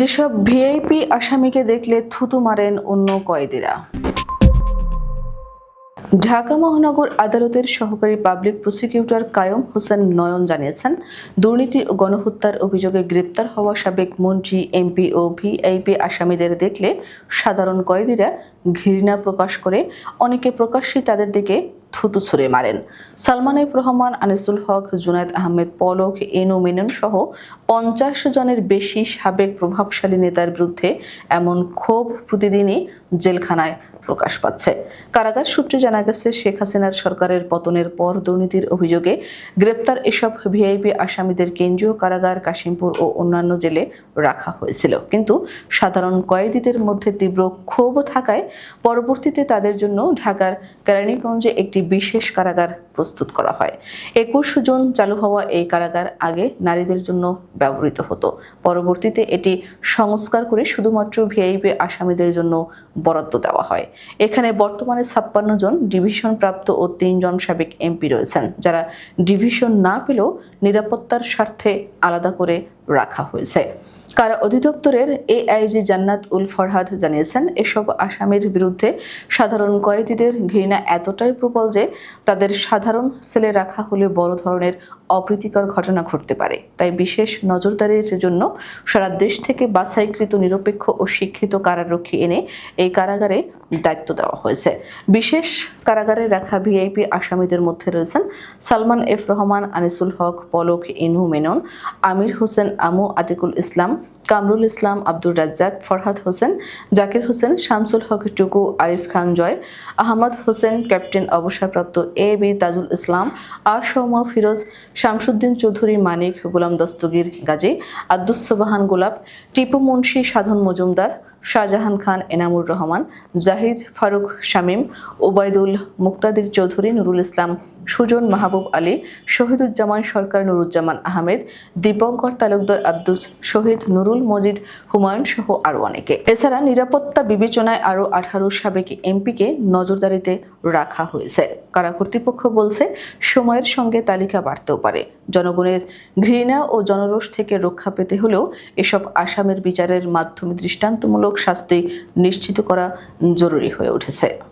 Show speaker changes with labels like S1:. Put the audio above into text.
S1: যেসব ভিআইপি আসামিকে দেখলে থুতু মারেন অন্য কয়েদিরা। ঢাকা মহানগর আদালতের সহকারী পাবলিক প্রসিকিউটর কায়ম হোসেন নয়ন জানিয়েছেন, দুর্নীতি ও গণহত্যার অভিযোগে গ্রেপ্তার হওয়া সাবেক মন্ত্রী, এমপি ও ভিআইপি আসামিদের দেখলে সাধারণ কয়েদিরা ঘৃণা প্রকাশ করে, অনেকে প্রকাশ্যে তাদের দিকে থুতু ছুঁড়ে মারেন। সালমান এফ রহমান, আনিসুল হক, জুনায়দ আহমেদ পলক, এনু মেনন সহ পঞ্চাশ জনের বেশি সাবেক প্রভাবশালী নেতার বিরুদ্ধে এমন ক্ষোভ প্রতিদিনই জেলখানায় প্রকাশ পাচ্ছে। কারাগার সূত্রে জানা গেছে, শেখ হাসিনার সরকারের পতনের পর দুর্নীতির অভিযোগে গ্রেপ্তার এসব ভিআইপি আসামিদের কেন্দ্রীয় কারাগার কাশিমপুর ও অন্যান্য জেলে রাখা হয়েছিল। কিন্তু সাধারণ কয়েদিদের মধ্যে তীব্র ক্ষোভ থাকায় পরবর্তীতে তাদের জন্য ঢাকার কেরানীগঞ্জে একটি বিশেষ কারাগার প্রস্তুত করা হয়। একুশ জুন চালু হওয়া এই কারাগার আগে নারীদের জন্য ব্যবহৃত হতো। পরবর্তীতে এটি সংস্কার করে শুধুমাত্র ভিআইপি আসামিদের জন্য বরাদ্দ দেওয়া হয়। এখানে বর্তমানে ছাপ্পান্ন জন ডিভিশন প্রাপ্ত ও তিনজন সাবেক এমপি রয়েছেন, যারা ডিভিশন না পেলেও নিরাপত্তার স্বার্থে আলাদা করে রাখা হয়েছে। কারা অধিদপ্তরের এআইজি জান্নাত উল ফরহাদ জানিয়েছেন, এসব আসামির বিরুদ্ধে সাধারণ কয়েদিদের ঘৃণা এতটাই প্রবল যে তাদের সাধারণ সেলে রাখা হলে বড় ধরনের অপ্রীতিকর ঘটনা ঘটতে পারে। তাই বিশেষ নজরদারির জন্য সারা দেশ থেকে বাছাইকৃত নিরপেক্ষ ও শিক্ষিত কারারক্ষী এনে এই কারাগারে দায়িত্ব দেওয়া হয়েছে। বিশেষ কারাগারে রাখা ভিআইপি আসামিদের মধ্যে রয়েছেন সালমান এফ রহমান, আনিসুল হক, পলক ইনু মেনন, আমির হোসেন আমু আতিকুল ইসলাম, কামরুল ইসলাম আব্দুর রাজ্জাক, ফরহাদ হোসেন, জাকির হোসেন, শামসুল হক টুকু, আরিফ খান জয়, আহমদ হোসেন, ক্যাপ্টেন অবসরপ্রাপ্ত এ বি তাজুল ইসলাম, আর সৌমা ফিরোজ, শামসুদ্দিন চৌধুরী, মানিক, গোলাম দস্তগীর গাজী, আব্দুস সোবাহান গোলাপ, টিপু মুন্সি, সাধন মজুমদার শাহজাহান খান, এনামুর রহমান, জাহিদ ফারুক শামীম, ওবায়দুল মুক্তাদির চৌধুরী, নুরুল ইসলাম, সুজন মাহবুব আলী, শহীদুজ্জামান সরকার, নুরুজ্জামান আহমেদ, দীপঙ্কর তালুকদার আব্দুস, শহীদ নুরুল মজিদ হুমায়ুন সহ আরও অনেকে। এছাড়া নিরাপত্তা বিবেচনায় আরও আঠারো সাবেক এমপিকে নজরদারিতে রাখা হয়েছে। কারা কর্তৃপক্ষ বলছে, সময়ের সঙ্গে তালিকা বাড়তেও পারে। জনগণের ঘৃণা ও জনরোষ থেকে রক্ষা পেতে হলেও এসব আসামের বিচারের মাধ্যমে দৃষ্টান্তমূলক শাস্তি নিশ্চিত করা জরুরি হয়ে উঠেছে।